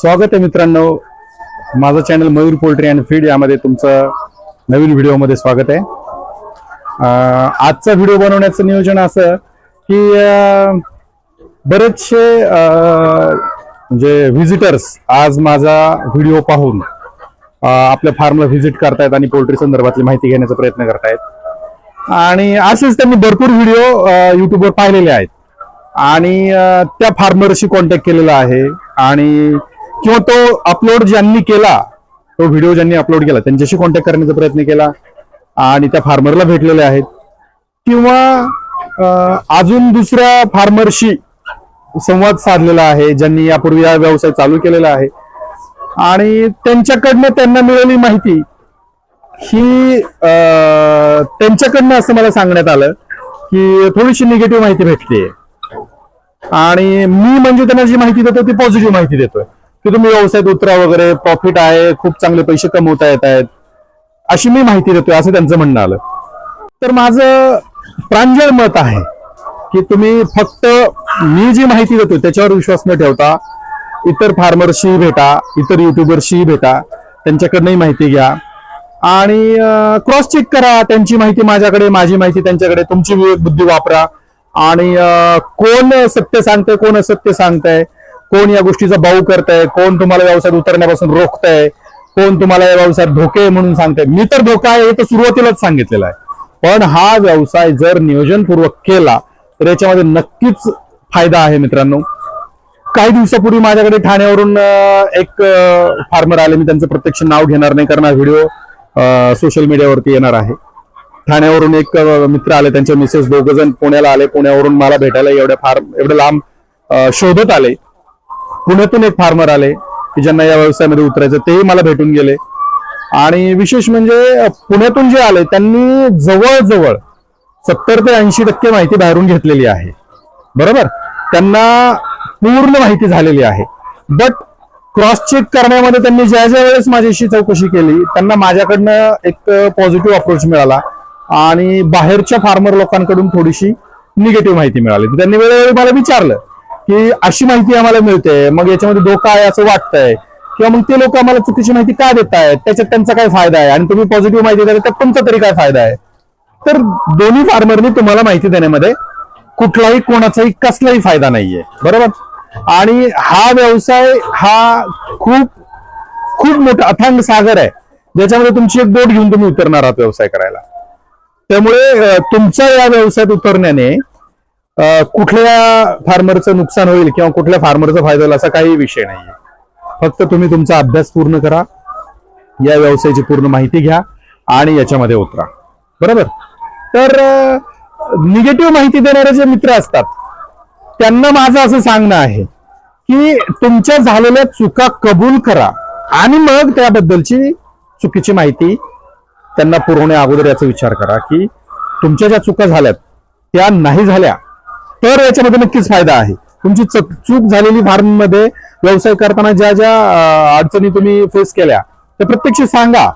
स्वागत आहे मित्रांनो. माझं channel Mayur poultry and feed यामध्ये तुमचं नवीन व्हिडिओमध्ये स्वागत आहे. आजचा व्हिडिओ बनवण्याचं नियोजन असं की बरेचसे म्हणजे व्हिजिटर्स आज माझा व्हिडिओ पाहून आपल्या फार्मला व्हिजिट करतायत आणि पोल्ट्री संदर्भातली माहिती घेण्याचा प्रयत्न करतायत. आणि असेच त्यांनी भरपूर व्हिडिओ युट्यूबवर पाहिलेले आहेत. आणि त्या फार्मरशी कॉन्टॅक्ट केलेला आहे. आणि किंवा तो अपलोड ज्यांनी केला तो व्हिडिओ ज्यांनी अपलोड केला त्यांच्याशी कॉन्टॅक्ट करण्याचा प्रयत्न केला आणि त्या फार्मरला भेटलेले आहेत. किंवा अजून दुसऱ्या फार्मरशी संवाद साधलेला आहे ज्यांनी यापूर्वी हा व्यवसाय चालू केलेला आहे. आणि त्यांच्याकडनं त्यांना मिळाली माहिती ही त्यांच्याकडनं असं मला सांगण्यात आलं की थोडीशी निगेटिव्ह माहिती भेटते आणि मी म्हणजे त्यांना जी माहिती देतो ती पॉझिटिव्ह माहिती देतोय. की तुम्ही व्यवसायात उतरा वगैरे प्रॉफिट आहे खूप चांगले पैसे कमवता येत आहेत. अशी मी माहिती देतोय असं त्यांचं म्हणणं आलं. तर माझं प्रांजळ मत आहे की तुम्ही फक्त मी जी माहिती देतो त्याच्यावर विश्वास न ठेवता इतर फार्मर्सशी भेटा इतर युट्यूबर्सशी भेटा त्यांच्याकडनंही माहिती घ्या. आणि क्रॉस चेक करा त्यांची माहिती माझ्याकडे माझी माहिती त्यांच्याकडे तुमची बुद्धी वापरा. आणि कोण सत्य सांगतंय कोण असत्य सांगतंय कोण या गोष्टीचा भाऊ करताय? कोण तुम्हाला व्यवसायात उतरण्यापासून रोखतंय? कोण तुम्हाला या व्यवसायात धोके म्हणून सांगताय? मी तर धोका आहे हे तर सुरुवातीलाच सांगितलेलं आहे. पण हा व्यवसाय जर नियोजनपूर्वक केला तर याच्यामध्ये नक्कीच फायदा आहे मित्रांनो. काही दिवसापूर्वी माझ्याकडे ठाण्यावरून एक फार्मर आले. मी त्यांचं प्रत्यक्ष नाव घेणार नाही कारण हा व्हिडिओ सोशल मीडियावरती येणार आहे. ठाण्यावरून एक मित्र आले त्यांचे मिसेस दोघ जण पुण्याला आले. पुण्यावरून मला भेटायला एवढ्या फार एवढं लांब शोधत आले. पुण्यातून एक फार्मर आले की ज्यांना या व्यवसायामध्ये उतरायचं तेही मला भेटून गेले. आणि विशेष म्हणजे पुण्यातून जे आले त्यांनी जवळजवळ सत्तर ते ऐंशी टक्के माहिती बाहेरून घेतलेली आहे. बरोबर? त्यांना पूर्ण माहिती झालेली आहे. बट क्रॉस चेक करण्यामध्ये त्यांनी ज्या ज्या वेळेस माझ्याशी चौकशी केली त्यांना माझ्याकडनं एक पॉझिटिव्ह अप्रोच मिळाला आणि बाहेरच्या फार्मर लोकांकडून थोडीशी निगेटिव्ह माहिती मिळाली. त्यांनी वेळोवेळी मला विचारलं की अशी माहिती आम्हाला मिळते मग याच्यामध्ये धोका आहे असं वाटतंय. किंवा मग ते लोक आम्हाला चुकीची माहिती का देत आहेत त्याच्यात त्यांचा काय फायदा आहे? आणि तुम्ही पॉझिटिव्ह माहिती देता त्यात तुमचा तरी काय फायदा आहे? तर दोन्ही फार्मरनी तुम्हाला माहिती देण्यामध्ये कुठलाही कोणाचाही कसलाही फायदा नाहीये. बरोबर? आणि हा व्यवसाय हा खूप खूप मोठा अथांग सागर आहे ज्याच्यामध्ये तुमची एक बोट घेऊन तुम्ही उतरणार आहात व्यवसाय करायला. त्यामुळे तुमचा तुमच्या या व्यवसायात उतरण्याने कुठल्या फार्मरचं नुकसान होईल किंवा कुठल्या फार्मरचा फायदा होईल असा काही विषय नाहीये. फक्त तुम्ही तुमचा अभ्यास पूर्ण करा या व्यवसायाची पूर्ण माहिती घ्या आणि याच्यामध्ये उतरा. बरोबर? तर निगेटिव्ह माहिती देणारे जे मित्र असतात त्यांना माझं असं सांगणं आहे की तुमच्या झालेल्या चुका कबूल करा आणि मग त्याबद्दलची चुकीची माहिती त्यांना पुरवण्या अगोदर याचा विचार करा की तुमच्या ज्या चुका झाल्यात त्या नाही झाल्या तर याच्यामध्ये नक्कीच फायदा आहे. तुमची चूक झालेली फार्ममध्ये व्यवसाय करताना ज्या ज्या अडचणी तुम्ही फेस केल्या त्या प्रत्यक्ष सांगा.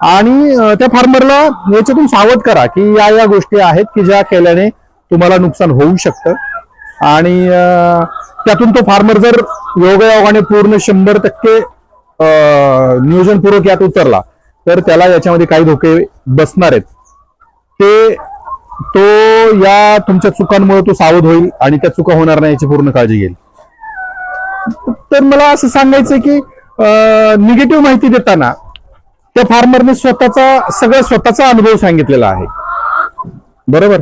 आणि त्या फार्मरला याच्यातून सावध करा की या या गोष्टी आहेत की ज्या केल्याने तुम्हाला नुकसान होऊ शकतं. आणि त्यातून तो फार्मर जर योगायोगाने पूर्ण शंभर टक्के नियोजनपूर्वक यात उतरला तर त्याला याच्यामध्ये काही धोके बसणार आहेत. ते तो या तुमच्या चुकांमुळे तो सावध होईल आणि त्या चुका होणार नाही याची पूर्ण काळजी घेईल. तर मला असं सांगायचं की निगेटिव्ह माहिती देताना त्या फार्मरने स्वतःचा सगळ्या स्वतःचा अनुभव सांगितलेला आहे. बरोबर?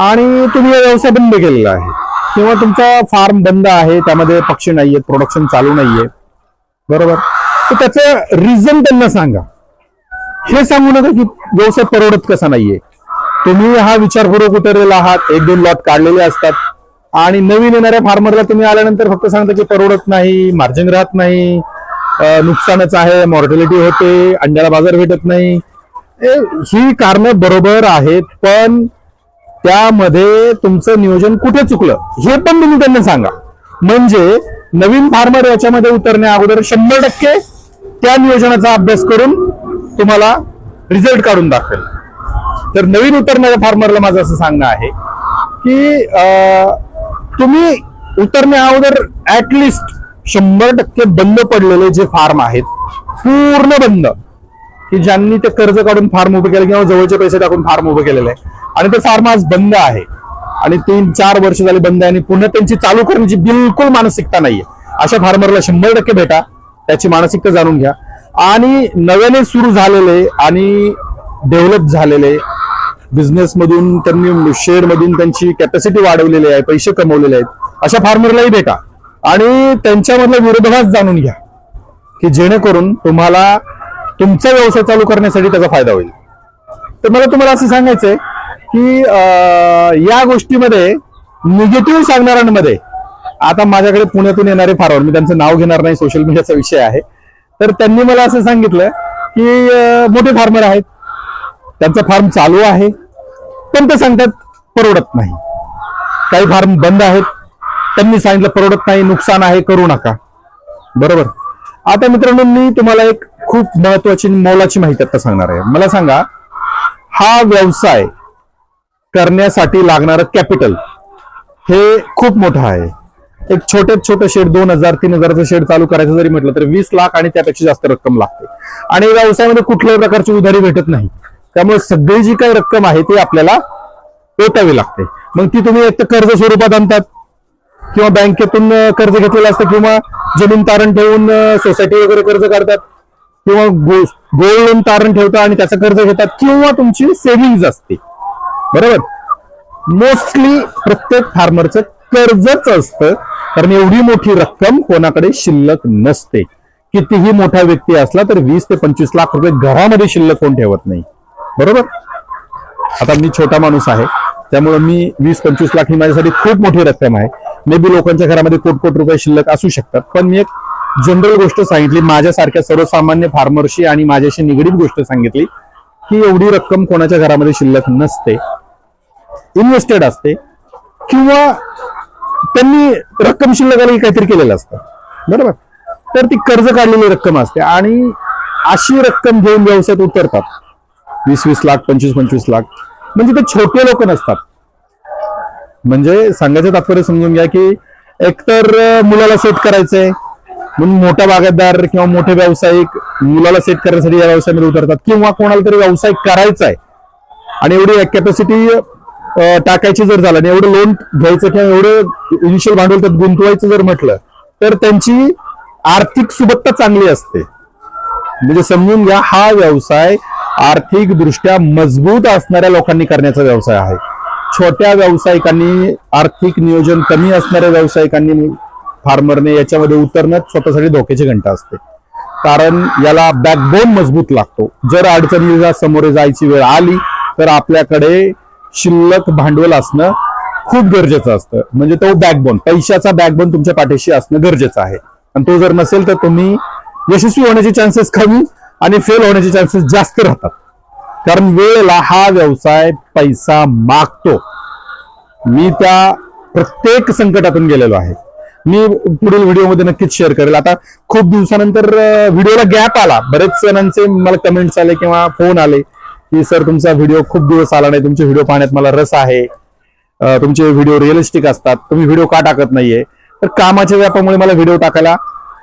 आणि तुम्ही व्यवसाय बंद केलेला आहे. किंवा तुमचा फार्म बंद आहे त्यामध्ये पक्षी नाहीयेत प्रोडक्शन चालू नाहीये. बरोबर? तर त्याचं रिझन त्यांना सांगा. हे सांगू नका की व्यवसाय परवडत कसा नाहीये. तुम्ही हा विचारपूर्वक उतरलेला आहात एक दोन लॉट काढलेले असतात. आणि नवीन येणाऱ्या फार्मरला तुम्ही आल्यानंतर फक्त सांगता की परवडत नाही मार्जिन राहत नाही नुकसानच आहे मॉर्टॅलिटी होते अंड्याला बाजार भेटत नाही. ही कारणं बरोबर आहेत पण त्यामध्ये तुमचं नियोजन कुठे चुकलं? हे पण तुम्ही त्यांना सांगा. म्हणजे नवीन फार्मर याच्यामध्ये उतरण्या अगोदर शंभर टक्के त्या नियोजनाचा अभ्यास करून तुम्हाला रिझल्ट काढून दाखवेल. तर नवीन उतरणाऱ्या फार्मरला माझं असं सांगणं आहे की तुम्ही उतरण्या अगोदर ऍटलिस्ट शंभर टक्के बंद पडलेले जे फार्म आहेत पूर्ण बंद. की ज्यांनी ते कर्ज काढून फार्म उभं केले किंवा जवळचे पैसे टाकून फार्म उभं केलेले आहे. आणि ते फार्म आज बंद आहे. आणि तीन चार वर्ष झाली बंद आहे आणि पुन्हा त्यांची चालू करण्याची बिलकुल मानसिकता नाहीये. अशा फार्मरला शंभर टक्के भेटा त्याची मानसिकता जाणून घ्या. आणि नव्याने सुरू झालेले आणि डेव्हलप झालेले बिझनेसमधून त्यांनी शेअर मधून त्यांची कॅपॅसिटी वाढवलेली आहे पैसे कमवलेले आहेत. अशा फार्मरलाही भेटा. आणि त्यांच्यामधला विरोधाभास जाणून घ्या. की जेणेकरून तुम्हाला तुमचा व्यवसाय चालू करण्यासाठी त्याचा फायदा होईल. तर मला तुम्हाला असं सांगायचंय की या गोष्टीमध्ये निगेटिव्ह सांगणाऱ्यांमध्ये आता माझ्याकडे पुण्यातून येणारे फार्मर मी त्यांचं नाव घेणार नाही सोशल मीडियाचा विषय आहे. तर त्यांनी मला असं सांगितलं की मोठे फार्मर आहेत. त्यांचा फार्म चालू आहे. पण ते सांगतात परवडत नाही. काही फार्म बंद आहेत. त्यांनी सांगितलं परवडत नाही नुकसान आहे करू नका. बरोबर? आता मित्रांनो मी तुम्हाला एक खूप महत्वाची मोलाची माहिती आता सांगणार आहे. मला सांगा हा व्यवसाय करण्यासाठी लागणारं कॅपिटल हे खूप मोठं आहे. एक छोट्यात छोटं शेड दोन हजार तीन हजारचं शेड चालू करायचं जरी म्हटलं तर वीस लाख आणि त्यापेक्षा जास्त रक्कम लागते. आणि व्यवसायामध्ये कुठल्याही प्रकारची उधारी भेटत नाही. त्यामुळे सगळी जी काही रक्कम आहे ती आपल्याला ओतावी लागते. मग ती तुम्ही एक तर कर्ज स्वरूपात आणतात किंवा बँकेतून कर्ज घेतलेलं असतं किंवा जमीन तारण ठेवून सोसायटी वगैरे कर्ज काढतात किंवा गोल्ड लोन तारण ठेवतात आणि त्याचं कर्ज घेतात किंवा तुमची सेव्हिंग असते. बरोबर? मोस्टली प्रत्येक फार्मरचं कर्जच असतं कारण एवढी मोठी रक्कम कोणाकडे शिल्लक नसते. कितीही मोठा व्यक्ती असला तर वीस ते पंचवीस लाख रुपये घरामध्ये शिल्लक कोण ठेवत नाही. बरोबर? आता मी छोटा माणूस आहे त्यामुळे मी वीस पंचवीस लाख ही माझ्यासाठी खूप मोठी रक्कम आहे. मे बी लोकांच्या घरामध्ये कोट कोट रुपये शिल्लक असू शकतात पण मी एक जनरल गोष्ट सांगितली माझ्यासारख्या सर्वसामान्य फार्मरशी आणि माझ्याशी निगडीत गोष्ट सांगितली की एवढी रक्कम कोणाच्या घरामध्ये शिल्लक नसते इन्व्हेस्टेड असते किंवा त्यांनी रक्कम शिल्लक आली काहीतरी केलेलं असतं. बरोबर? तर ती कर्ज काढलेली रक्कम असते आणि अशी रक्कम घेऊन व्यवसायात उतरतात. वीस वीस लाख पंचवीस पंचवीस लाख. म्हणजे ते छोटे लोक नसतात. म्हणजे सांगायचं तात्पर्य समजून घ्या की एकतर मुलाला सेट करायचंय म्हणून मोठा बागायतदार किंवा मोठे व्यावसायिक मुलाला सेट करण्यासाठी या व्यवसायामध्ये उतरतात. किंवा कोणाला तरी व्यवसाय करायचा आहे आणि एवढी कॅपॅसिटी टाकायची जर झालं आणि एवढं लोन घ्यायचं किंवा एवढं इनिशियल भांडवल त्यात गुंतवायचं जर म्हटलं तर त्यांची आर्थिक सुबत्ता चांगली असते. म्हणजे समजून घ्या हा व्यवसाय आर्थिक दृष्ट्या मजबूत असणाऱ्या लोकांनी करण्याचा व्यवसाय आहे. छोट्या व्यावसायिकांनी आर्थिक नियोजन कमी असणाऱ्या व्यावसायिकांनी फार्मरने याच्यामध्ये उतरणं स्वतःसाठी धोक्याची घंटा असते. कारण याला बॅकबोन मजबूत लागतो. जर अडचणीला समोरे जायची वेळ आली तर आपल्याकडे शिल्लक भांडवल असणं खूप गरजेचं असतं. म्हणजे तो बॅकबोन पैशाचा बॅकबोन तुमच्या पाठीशी असणं गरजेचं आहे. आणि तो जर नसेल तर तुम्ही यशस्वी होण्याचे चान्सेस कमी आणि फेल होण्याचे चान्सेस जास्त राहतात. कारण वेळेला हा व्यवसाय पैसा मागतो. मी त्या प्रत्येक संकटातून गेलेलो आहे. मी पुढील व्हिडिओमध्ये नक्कीच शेअर करेल. आता खूप दिवसानंतर व्हिडिओला गॅप आला. बरेच जणांचे मला कमेंट्स आले किंवा फोन आले की सर तुमचा व्हिडिओ खूप दिवस आला नाही. तुमचे व्हिडिओ पाहण्यात मला रस आहे. तुमचे व्हिडिओ रिअलिस्टिक असतात. तुम्ही व्हिडिओ का टाकत नाहीये? तर कामाच्या व्यापामुळे मला व्हिडिओ टाकायला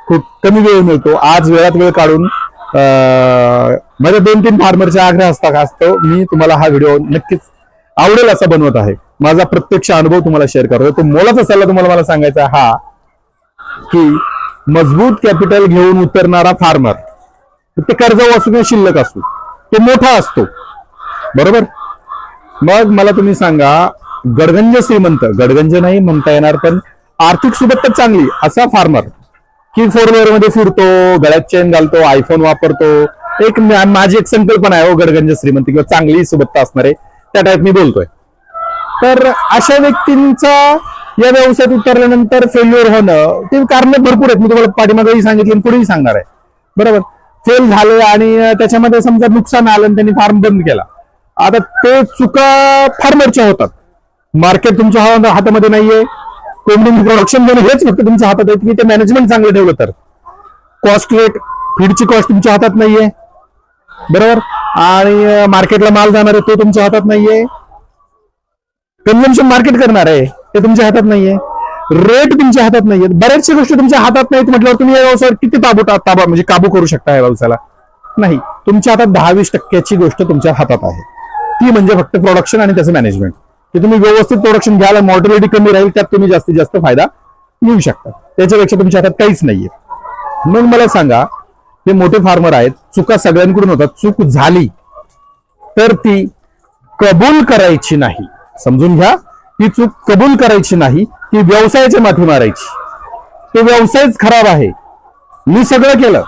खूप कमी वेळ मिळतो. आज वेळात वेळ काढून माझ्या दोन तीन फार्मरच्या आग्रह असता असतो मी तुम्हाला हा व्हिडिओ नक्कीच आवडेल असा बनवत आहे. माझा प्रत्यक्ष अनुभव तुम्हाला शेअर करतो. तो मोलाचा सल्ला तुम्हाला मला सांगायचा हा की मजबूत कॅपिटल घेऊन उतरणारा फार्मर ते कर्ज असू किंवा शिल्लक असू तो मोठा असतो. बरोबर? मग मला तुम्ही सांगा गडगंज श्रीमंत गडगंज नाही म्हणता येणार पण आर्थिक सुबत्ता चांगली असा फार्मर की फोर व्हीलरमध्ये फिरतो गळ्यात चेन घालतो आयफोन वापरतो. एक माझी एक संकल्पना आहे हो गडगंज श्रीमंत किंवा चांगली सुबत्ता असणारे. त्या टाईप मी बोलतोय. तर अशा व्यक्तींचा या व्यवसायात उतरल्यानंतर फेल्युअर होणं ते कारण भरपूर आहेत. मी तुम्हाला पाठीमागेही सांगितलं आणि पुढेही सांगणार आहे. बरोबर? फेल झालं आणि त्याच्यामध्ये समजा नुकसान आलं आणि त्यांनी फार्म बंद केला. आता ते चुका फार्मरच्या होतात. मार्केट तुमच्या हातामध्ये नाहीये. कोंबडी म्हणजे प्रोडक्शन देणं हेच फक्त तुमच्या हातात आहे. तुम्ही ते मॅनेजमेंट चांगलं ठेवलं तर. कॉस्ट रेट फीडची कॉस्ट तुमच्या हातात नाहीये. बरोबर? आणि मार्केटला माल जाणार आहे तो तुमच्या हातात नाहीये. कन्झम्पन मार्केट करणार आहे ते तुमच्या हातात नाहीये. रेट तुमच्या हातात नाहीये. बऱ्याचशा गोष्टी तुमच्या हातात नाहीत म्हटल्यावर तुम्ही या व्यवसायावर किती ताबू ताबा म्हणजे काबू करू शकता या व्यवसायाला? नाही. तुमच्या हातात दहा वीस टक्क्याची गोष्ट तुमच्या हातात आहे. ती म्हणजे फक्त प्रोडक्शन आणि त्याचं मॅनेजमेंट की तुम्ही व्यवस्थित प्रोडक्शन घ्याल मॉर्टॅलिटी कमी राहील त्यात तुम्ही जास्तीत जास्त फायदा घेऊ शकता. त्याच्यापेक्षा तुमच्या हातात काहीच नाहीये. मग मला सांगा हे मोठे फार्मर आहेत चुका सगळ्यांकडून होतात चूक झाली तर ती कबूल करायची नाही. समजून घ्या ती चूक कबूल करायची नाही ती व्यवसायाच्या माथी मारायची. तो व्यवसायच खराब आहे. मी सगळं केलं.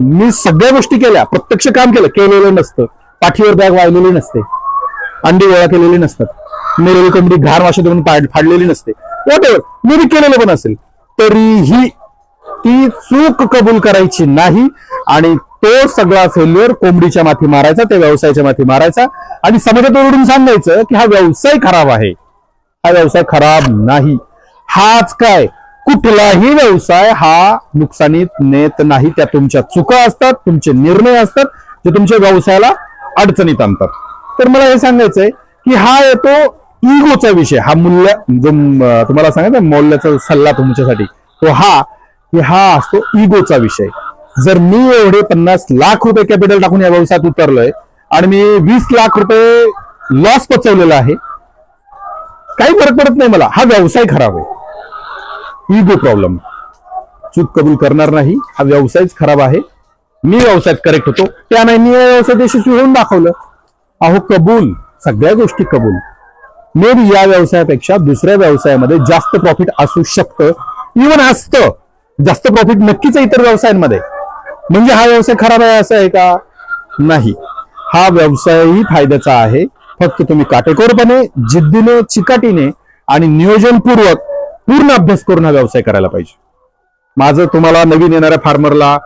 मी सगळ्या गोष्टी केल्या. प्रत्यक्ष काम केलं. केलेलं नसतं. पाठीवर बॅग वाळलेली नसते. अंडी गोळा केलेली नसतात. मेलेली कोंबडी घाण वाशी देऊन फाडलेली नसते. वॉट मी केलेलं पण असेल. तरीही ती चूक कबूल करायची नाही आणि तो सगळा फेल्युअर कोंबडीच्या माथी मारायचा त्या व्यवसायाच्या माथी मारायचा आणि समाजात ओरडून सांगायचं की हा व्यवसाय खराब आहे. हा व्यवसाय खराब नाही. हाच काय? कुठलाही व्यवसाय हा नुकसानीत नेत नाही. त्या तुमच्या चुका असतात तुमचे निर्णय असतात जे तुमच्या व्यवसायाला अडचणीत आणतात. तर मला हे सांगायचंय की हा येतो इगोचा विषय हा मूल्य जो तुम्हाला सांगायचं मौल्याचा सल्ला तुमच्यासाठी तो हा की हा असतो इगोचा विषय. जर मी एवढे पन्नास लाख रुपये कॅपिटल टाकून या व्यवसायात उतरलोय आणि मी वीस लाख रुपये लॉस पचवलेला आहे काही फरक पडत नाही मला. हा व्यवसाय खराब आहे. इगो प्रॉब्लेम चूक कबूल करणार नाही. हा व्यवसायच खराब आहे. मी व्यवसायात करेक्ट होतो. त्या नाही मी व्यवसायात यशस्वी होऊन दाखवलं. अहो कबूल. सगळ्या गोष्टी कबूल. मे बी या व्यवसायापेक्षा दुसऱ्या व्यवसायामध्ये जास्त प्रॉफिट असू शकतं. इवन असतं. जास्त प्रॉफिट नक्कीच इतर व्यवसायांमध्ये. म्हणजे हा व्यवसाय खराब आहे असा आहे का? नाही. हा व्यवसायही फायद्याचा आहे. फक्त तुम्ही काटेकोरपणे जिद्दीने चिकाटीने आणि नियोजनपूर्वक पूर्ण अभ्यास करून हा व्यवसाय करायला पाहिजे. माझं तुम्हाला नवीन येणाऱ्या फार्मरला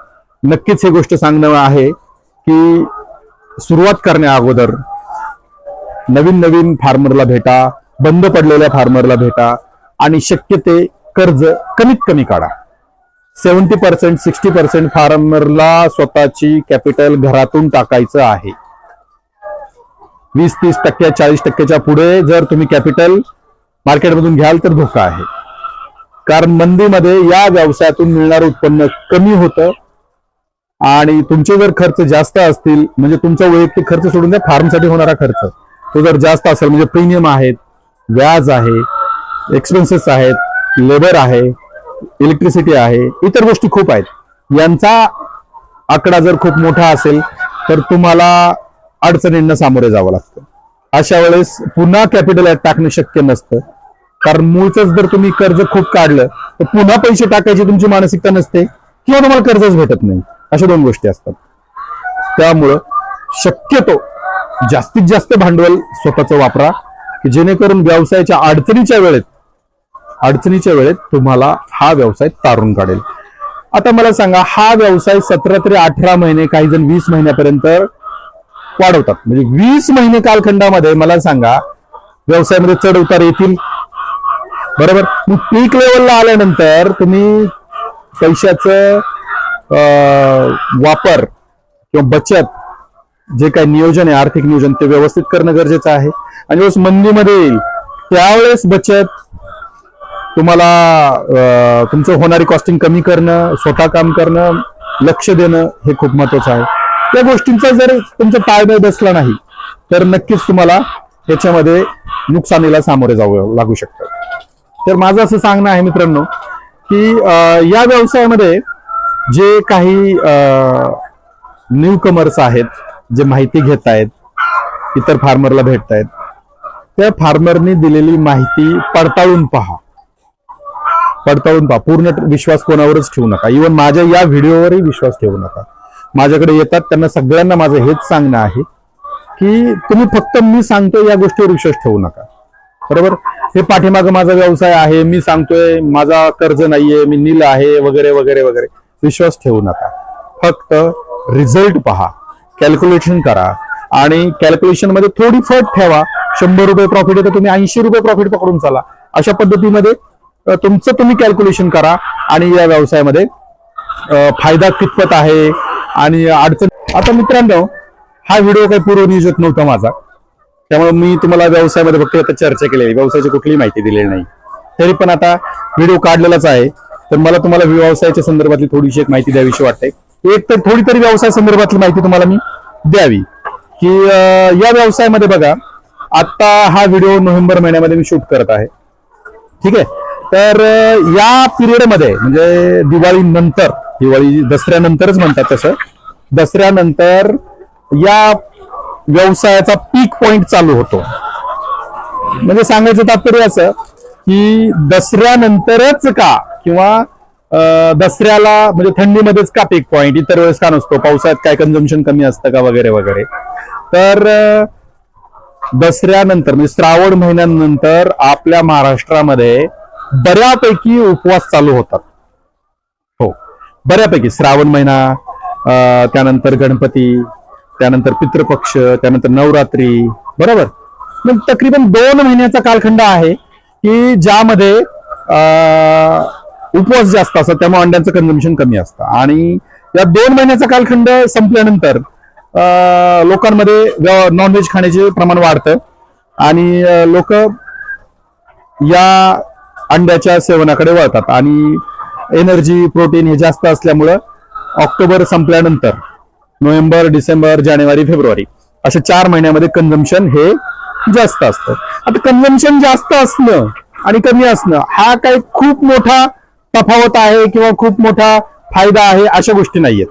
नक्कीच ही गोष्ट सांगणं आहे की सुरुवात करण्या अगोदर नवीन नवीन फार्मरला भेटा बंद पडलेल्या फार्मरला भेटा आणि शक्य ते कर्ज कमीत कमी काढा. सेव्हन्टी पर्सेंट सिक्स्टी पर्सेंट फार्मरला स्वतःची कॅपिटल घरातून टाकायचं आहे. वीस तीस टक्क्या चाळीस टक्क्याच्या पुढे जर तुम्ही कॅपिटल मार्केटमधून घ्याल तर धोका आहे. कारण मंदीमध्ये या व्यवसायातून मिळणारं उत्पन्न कमी होतं आणि तुमचे जर खर्च जास्त असतील म्हणजे तुमचा वैयक्तिक खर्च सोडून द्या फार्मसाठी होणारा खर्च. तो जर जास्त असेल म्हणजे प्रीमियम आहेत व्याज आहे एक्सपेन्सेस आहेत लेबर आहे इलेक्ट्रिसिटी आहे इतर गोष्टी खूप आहेत. यांचा आकडा जर खूप मोठा असेल तर तुम्हाला अडचणींना सामोरे जावं लागतं. अशा वेळेस पुन्हा कॅपिटल टाकणं शक्य नसतं. कारण मूळच जर तुम्ही कर्ज खूप काढलं तर पुन्हा पैसे टाकायची तुमची मानसिकता नसते किंवा तुम्हाला कर्जच भेटत नाही. अशा दोन गोष्टी असतात. त्यामुळं शक्यतो जास्तीत जास्त भांडवल स्वतःचं वापरा की जेणेकरून व्यवसायाच्या अडचणीच्या वेळेत अडचणीच्या वेळेत तुम्हाला हा व्यवसाय तारून काढेल. आता मला सांगा हा व्यवसाय सतरा ते अठरा महिने काही जण वीस महिन्यापर्यंत वाढवतात. म्हणजे वीस महिने कालखंडामध्ये मला सांगा व्यवसायामध्ये चढ उतार येतील? बरोबर? मग पीक लेवलला आल्यानंतर तुम्ही पैशाचं वापर किंवा बचत जे काही नियोजन आहे आर्थिक नियोजन ते व्यवस्थित करणं गरजेचं आहे. आणि ज्यावेळेस मंदीमध्ये येईल. त्यावेळेस बचत तुम्हाला तुमचं होणारी कॉस्टिंग कमी करणं स्वतः काम करणं लक्ष देणं हे खूप महत्वाचं आहे. त्या गोष्टींचा जर तुमचा ताळमेळ बसला नाही तर नक्कीच तुम्हाला त्याच्यामध्ये नुकसानीला सामोरे जावं लागू शकतं. तर माझं असं सांगणं आहे मित्रांनो की या व्यवसायामध्ये जे काही न्यू कमर्स आहेत जे माहिती घेत आहेत इतर फार्मरला भेटतायत त्या फार्मरनी दिलेली माहिती पडताळून पहा. पडताळून पहा. पूर्ण विश्वास कोणावरच ठेवू नका. इवन माझ्या या व्हिडिओवरही विश्वास ठेवू नका. माझ्याकडे येतात त्यांना सगळ्यांना माझं हेच सांगणं आहे की तुम्ही फक्त मी सांगतोय या गोष्टीवर विश्वास ठेवू नका. बरोबर? हे पाठीमागं माझा व्यवसाय आहे मी सांगतोय माझा कर्ज नाहीये मी नील आहे वगैरे वगैरे वगैरे. विश्वास ठेवू नका. फक्त रिझल्ट पहा. कॅल्क्युलेशन करा. आणि कॅल्क्युलेशनमध्ये थोडी फट ठेवा. शंभर रुपये प्रॉफिट आहे तर तुम्ही ऐंशी रुपये प्रॉफिट पकडून चाला. अशा पद्धतीमध्ये तुमचं तुम्ही कॅल्क्युलेशन करा. आणि या व्यवसायामध्ये फायदा कितपत आहे? आणि अडचण आता मित्रांनो हा व्हिडिओ काही पूर्वनियोजित नव्हता माझा. त्यामुळे मी तुम्हाला व्यवसायामध्ये फक्त आता चर्चा केली आहे व्यवसायाची कुठलीही माहिती दिलेली नाही. तरी पण आता व्हिडिओ काढलेलाच आहे. तर मला तुम्हाला व्यवसायाच्या संदर्भातली थोडीशी एक माहिती द्यावीशी वाटते. एक तर थोडी तरी व्यवसाय संदर्भातली माहिती तुम्हाला मी द्यावी. की या व्यवसायामध्ये बघा आता हा व्हिडिओ नोव्हेंबर महिन्यामध्ये मी शूट करत आहे. ठीक आहे? तर या पिरियडमध्ये म्हणजे दिवाळी नंतर दिवाळी दसऱ्यानंतरच म्हणतात तसं दसऱ्यानंतर या व्यवसायाचा पीक पॉइंट चालू होतो. म्हणजे सांगायचं तात्पर्य असं की दसऱ्यानंतरच का किंवा दसऱ्याला म्हणजे थंडीमध्येच का पीक पॉईंट इतर वेळेस का नसतो? पावसाळ्यात काय कन्झम्पन कमी असतं का वगैरे वगैरे? तर दसऱ्यानंतर म्हणजे श्रावण महिन्यानंतर आपल्या महाराष्ट्रामध्ये बऱ्यापैकी उपवास चालू होतात. हो. बऱ्यापैकी. श्रावण महिना त्यानंतर गणपती त्यानंतर पितृपक्ष त्यानंतर नवरात्री बरोबर? मग तकरीबन दोन महिन्याचा कालखंड आहे की ज्यामध्ये उपवास जास्त असतात त्यामुळे अंड्यांचं कन्झम्पन कमी असतं. आणि या दोन महिन्याचा कालखंड संपल्यानंतर लोकांमध्ये नॉनव्हेज खाण्याचे प्रमाण वाढतं आणि लोक या अंड्याच्या सेवनाकडे वळतात. आणि एनर्जी प्रोटीन हे जास्त असल्यामुळं ऑक्टोबर संपल्यानंतर नोव्हेंबर डिसेंबर जानेवारी फेब्रुवारी अशा चार महिन्यामध्ये कन्झम्पन हे जास्त असतं. आता कन्झम्पन जास्त असणं आणि कमी असणं हा काही खूप मोठा तफावत आहे किंवा खूप मोठा फायदा आहे अशा गोष्टी नाहीयेत.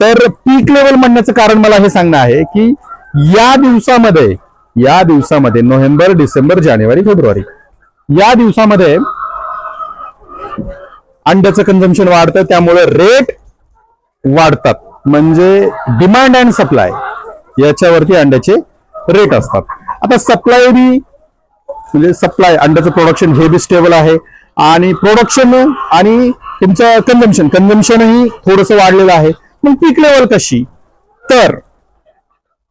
तर पीक लेवल म्हणण्याचं कारण मला हे सांगणं आहे की या दिवसामध्ये या दिवसामध्ये नोव्हेंबर डिसेंबर जानेवारी फेब्रुवारी या दिवसामध्ये अंड्याचं कन्झम्पन वाढतं त्यामुळे रेट वाढतात. म्हणजे डिमांड अँड सप्लाय याच्यावरती अंड्याचे रेट असतात. आता सप्लाय बी म्हणजे सप्लाय अंड्याचं प्रोडक्शन हे बी स्टेबल आहे. आणि प्रोडक्शन आणि तुमचं कन्झम्पन कन्झम्पनही थोडंसं वाढलेलं आहे. मग पीक लेवल कशी? तर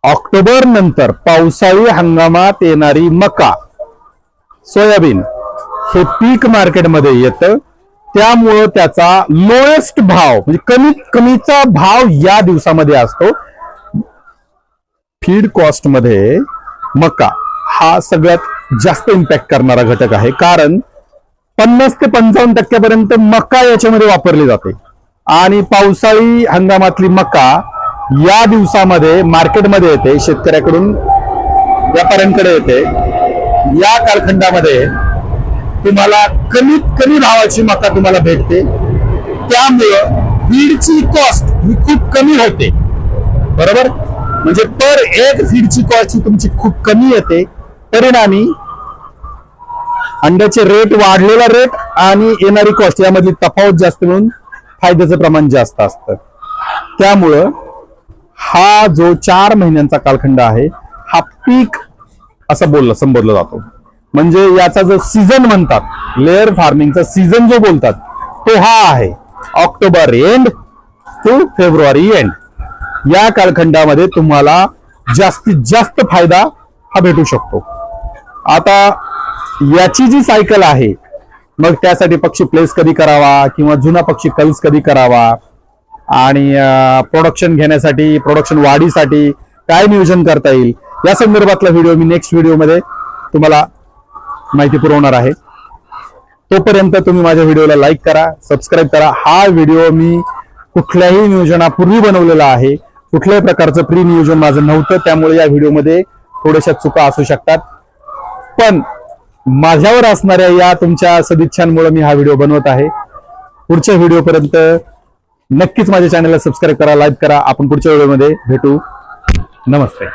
ऑक्टोबर नंतर पावसाळी हंगामात येणारी मका सोयाबीन हे पीक मार्केटमध्ये येतं. त्यामुळं त्याचा लोएस्ट भाव म्हणजे कमीत कमीचा भाव या दिवसामध्ये असतो. फीड कॉस्टमध्ये मका हा सगळ्यात जास्त इम्पॅक्ट करणारा घटक आहे. कारण पन्नास ते पंचावन्न टक्क्यापर्यंत मका याच्यामध्ये वापरली जाते. आणि पावसाळी हंगामातली मका या दिवसामध्ये मार्केटमध्ये येते शेतकऱ्याकडून व्यापाऱ्यांकडे येते. या कालखंडामध्ये तुम्हाला कमीत कमी भावाची मका तुम्हाला भेटते. त्यामुळं फीडची कॉस्ट ही खूप कमी होते. बरोबर? म्हणजे पर एक फीडची कॉस्ट ही तुमची खूप कमी येते. परिणामी अंड्याचे रेट वाढलेला रेट आणि येणारी कॉस्ट यामधली तफावत जास्त म्हणून फायद्याचं प्रमाण जास्त असतं. त्यामुळं हा जो चार महिन्यांचा कालखंड आहे हा पीक असं बोलला संबोधला जातो. म्हणजे याचा जो सीझन म्हणतात लेअर फार्मिंगचा सीझन जो बोलतात तो हा आहे. October end to February end या कालखंडामध्ये तुम्हाला जास्तीत जास्त फायदा हा भेटू शकतो. आता याची जी सायकल आहे मग त्यासाठी पक्षी प्लेस कधी करावा किंवा जुना पक्षी कल्स कधी करावा? आणि प्रोडक्शन घेण्यासाठी प्रोडक्शन वाढीसाठी काय नियोजन करता येईल? या संदर्भातला व्हिडिओ मी नेक्स्ट व्हिडिओमध्ये तुम्हाला माहिती पुरवणार आहे. तोपर्यंत तुम्ही माझ्या व्हिडिओला लाईक करा सबस्क्राईब करा. हा व्हिडिओ मी कुठल्याही नियोजनापूर्वी बनवलेला आहे. कुठल्याही प्रकारचं प्री नियोजन माझं नव्हतं. त्यामुळे या व्हिडिओमध्ये थोड्याशा चुका असू शकतात. पण माझ्यावर असणाऱ्या या तुमच्या सदिच्छांमुळे मी हा व्हिडिओ बनवत आहे. पुढच्या व्हिडिओपर्यंत नक्कीच माझ्या चॅनलला सबस्क्राईब करा लाईक करा. आपण पुढच्या व्हिडिओमध्ये भेटू. नमस्ते.